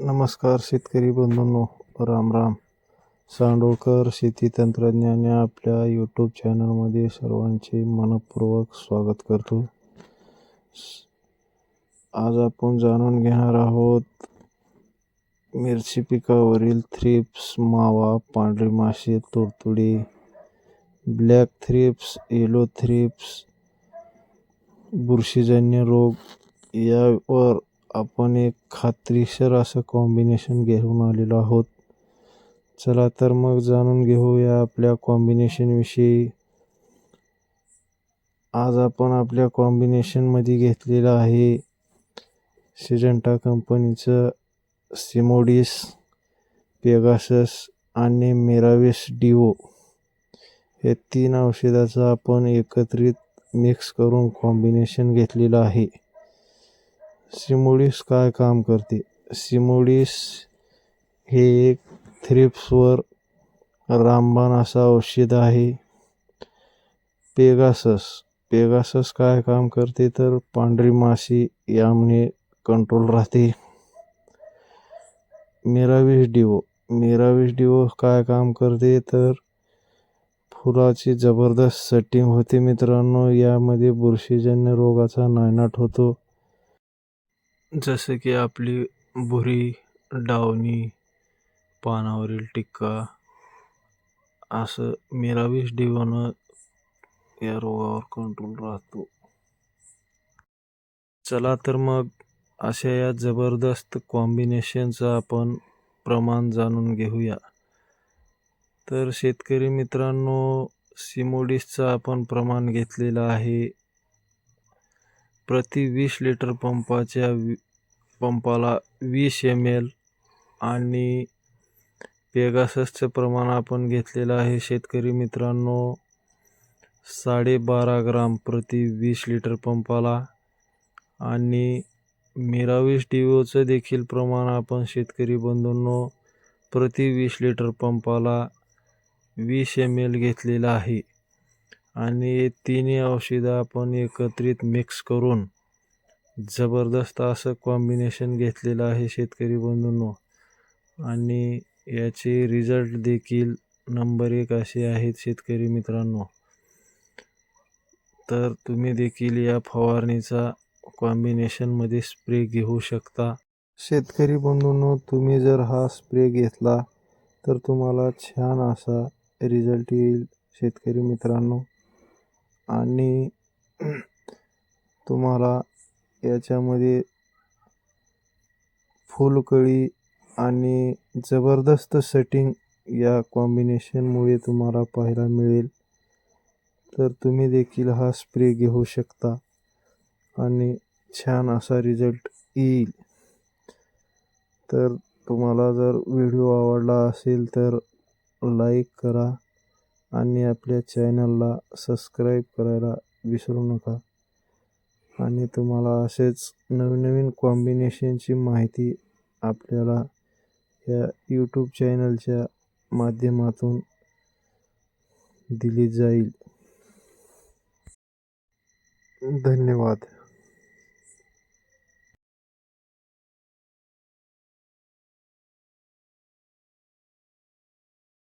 नमस्कार शेतकरी बंधूंनो राम राम. सांडोळकर शेती तंत्रज्ञान या आपल्या यूट्यूब चॅनलमध्ये सर्वांचे मनपूर्वक स्वागत करतो. आज आपण जाणून घेणार आहोत मिरची पिकावरील थ्रिप्स मावा पांढरी माशी तुडतुडी ब्लॅक थ्रिप्स येलो थ्रिप्स बुरशीजन्य रोग यावर आपण एक खात्रीशीर असं कॉम्बिनेशन घेऊन आलेलो आहोत. चला तर मग जाणून घेऊया आपल्या कॉम्बिनेशनविषयी आज आपण आपल्या कॉम्बिनेशनमध्ये घेतलेलं आहे सिजंटा कंपनीचं सिमोडिस पेगासस आणि मेराविस डिओ हे तीन औषधाचं आपण एकत्रित मिक्स करून कॉम्बिनेशन घेतलेलं आहे. सिमोडिस काय काम करते? सिमोडिस हे एक थ्रिप्सवर रामबाण असं औषध आहे. पेगासस. पेगासस काय काम करते तर पांढरी माशी यामुळे कंट्रोल राहते. मेराविस डिओ मेराविस डिओ काय काम करते तर फुलाची जबरदस्त सेटिंग होते मित्रांनो. यामध्ये बुरशीजन्य रोगाचा नायनाट होतो. जसे की आपली भुरी डावणी पानावरील टिक्का असं मिरावीस डिओनं या रोगावर कंट्रोल राहतो. चला तर मग अशा या जबरदस्त कॉम्बिनेशनचं आपण प्रमाण जाणून घेऊया. तर शेतकरी मित्रांनो सिमोडिसचं आपण प्रमाण घेतलेलं आहे. प्रति वीस लिटर पंपाच्या वी पंपाला वीस एम एल आणि पेगाससचं प्रमाण आपण घेतलेलं आहे. शेतकरी मित्रांनो साडेबारा ग्राम प्रति वीस लिटर पंपाला आणि मिराविस डिओचं देखील प्रमाण आपण शेतकरी बंधूंनो प्रति वीस लिटर पंपाला वीस एम एल घेतलेलं आहे. आणि तिन्ही औषधं आपण एकत्रित मिक्स करून जबरदस्त असं कॉम्बिनेशन घेतलेलं आहे शेतकरी बंधूंनो. आणि याचे रिझल्ट देखील नंबर एक असे आहेत शेतकरी मित्रांनो. तर तुम्ही देखील या फवारणीचा कॉम्बिनेशनमध्ये स्प्रे घेऊ शकता. शेतकरी बंधूंनो तुम्ही जर हा स्प्रे घेतला तर तुम्हाला छान असा रिझल्ट येईल शेतकरी मित्रांनो. आणि तुम्हाला याच्यामध्ये फुलकळी आणि जबरदस्त सेटिंग या कॉम्बिनेशनमुळे तुम्हाला पाहायला मिळेल. तर तुम्ही देखील हा स्प्रे घेऊ शकता आणि छान असा रिझल्ट येईल. तर तुम्हाला जर व्हिडिओ आवडला असेल तर लाईक करा. आणि आपल्या चॅनलला सबस्क्राईब करायला विसरू नका. आणि तुम्हाला असेच नवनवीन कॉम्बिनेशनची माहिती आपल्याला या यूट्यूब चॅनलच्या माध्यमातून दिली जाईल. धन्यवाद.